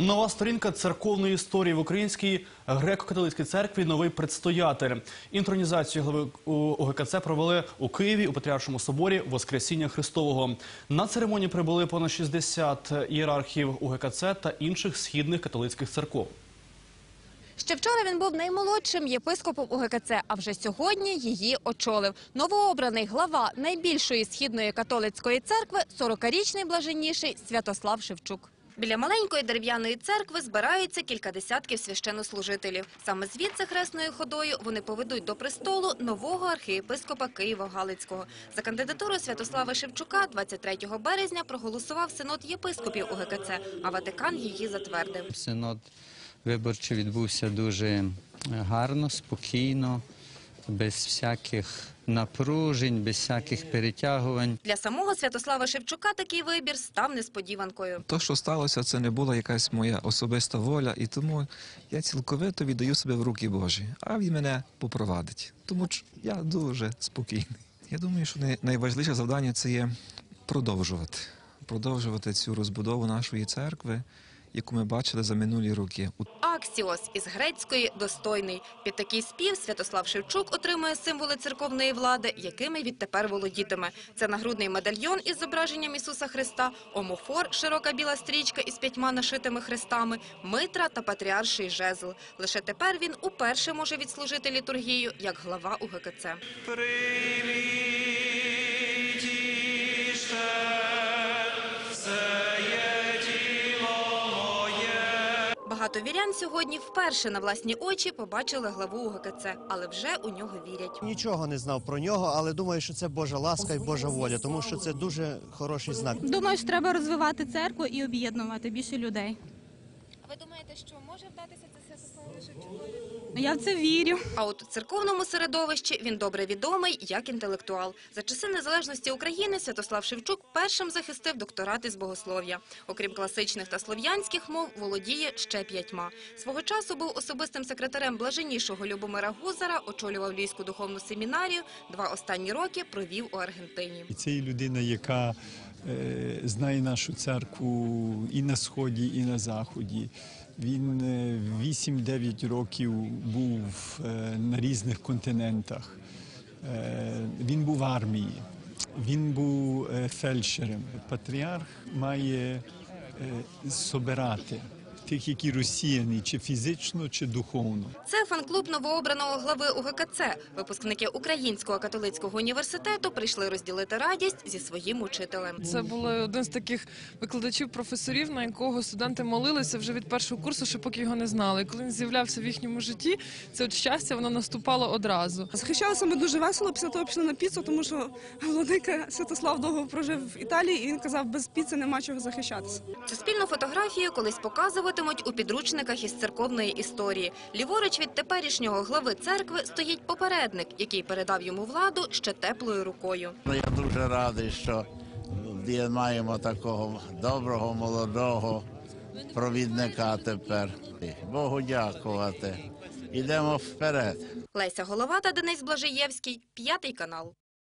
Нова сторінка церковної історії в українській греко-католицькій церкві. Новий предстоятель. Інтронізацію глави УГКЦ провели у Києві у Патріаршому соборі Воскресіння Христового. На церемонії прибули понад 60 ієрархів УГКЦ та інших східних католицьких церков. Ще вчора він був наймолодшим єпископом УГКЦ, а вже сьогодні її очолив. Новообраний глава найбільшої східної католицької церкви – 40-річний блаженніший Святослав Шевчук. Біля маленької дерев'яної церкви збираються кілька десятків священнослужителів. Саме звідси хресною ходою вони поведуть до престолу нового архієпископа Києво-Галицького. За кандидатурою Святослава Шевчука 23 березня проголосував синод єпископів УГКЦ, а Ватикан її затвердив. Синод виборчий відбувся дуже гарно, спокійно, без всяких напружень, без всяких перетягувань. Для самого Святослава Шевчука такий вибір став несподіванкою. То, що сталося, це не була якась моя особиста воля, і тому я цілковито віддаю себе в руки Божі, а він мене попровадить. Тому я дуже спокійний. Я думаю, що най- найважливіше завдання це є продовжувати. Продовжувати цю розбудову нашої церкви, яку ми бачили за минулі роки. Аксіос із грецької достойний. Під такий спів Святослав Шевчук отримує символи церковної влади, якими відтепер володітиме. Це нагрудний медальйон із зображенням Ісуса Христа, омофор, широка біла стрічка із п'ятьма нашитими хрестами, митра та патріарший жезл. Лише тепер він уперше може відслужити літургію як глава УГКЦ. Багато вірян сьогодні вперше на власні очі побачили главу УГКЦ, але вже у нього вірять. Нічого не знав про нього, але думаю, що це Божа ласка і Божа воля, тому що це дуже хороший знак. Думаю, що треба розвивати церкву і об'єднувати більше людей. А Ви думаєте, що може вдатися це Святославу Шевчукові? Я в це вірю. А от у церковному середовищі він добре відомий як інтелектуал. За часи незалежності України Святослав Шевчук першим захистив докторат із богослов'я. Окрім класичних та слов'янських мов, володіє ще п'ятьма. Свого часу був особистим секретарем блаженнішого Любомира Гузара, очолював Львівську духовну семінарію. Два останні роки провів у Аргентині. І це людина, яка е, знає нашу церкву і на сході, і на заході. Він е, 8-9 років був е, на різних континентах. Е, він був в армії, він був е, фельдшером. Патріарх має собирати тих, які розсіяні, чи фізично, чи духовно. Це фан-клуб новообраного глави УГКЦ. Випускники Українського католицького університету прийшли розділити радість зі своїм учителем. Це був один з таких викладачів-професорів, на якого студенти молилися вже від першого курсу, ще поки його не знали. І коли він з'являвся в їхньому житті, це от щастя воно наступало одразу. Захищалися ми дуже весело, після того пішли на піцу, тому що владика Святослав довго прожив в Італії, і він казав, без піци нема чого захищатися. Цю спільну фотографію колись показуватимуть у підручниках із церковної історії. Ліворуч від теперішнього глави церкви стоїть попередник, який передав йому владу ще теплою рукою. Ну, Я дуже радий, що маємо такого доброго, молодого провідника тепер. Богу дякувати. Ідемо вперед. Леся Головата, Денис Блажиєвський, п'ятий канал.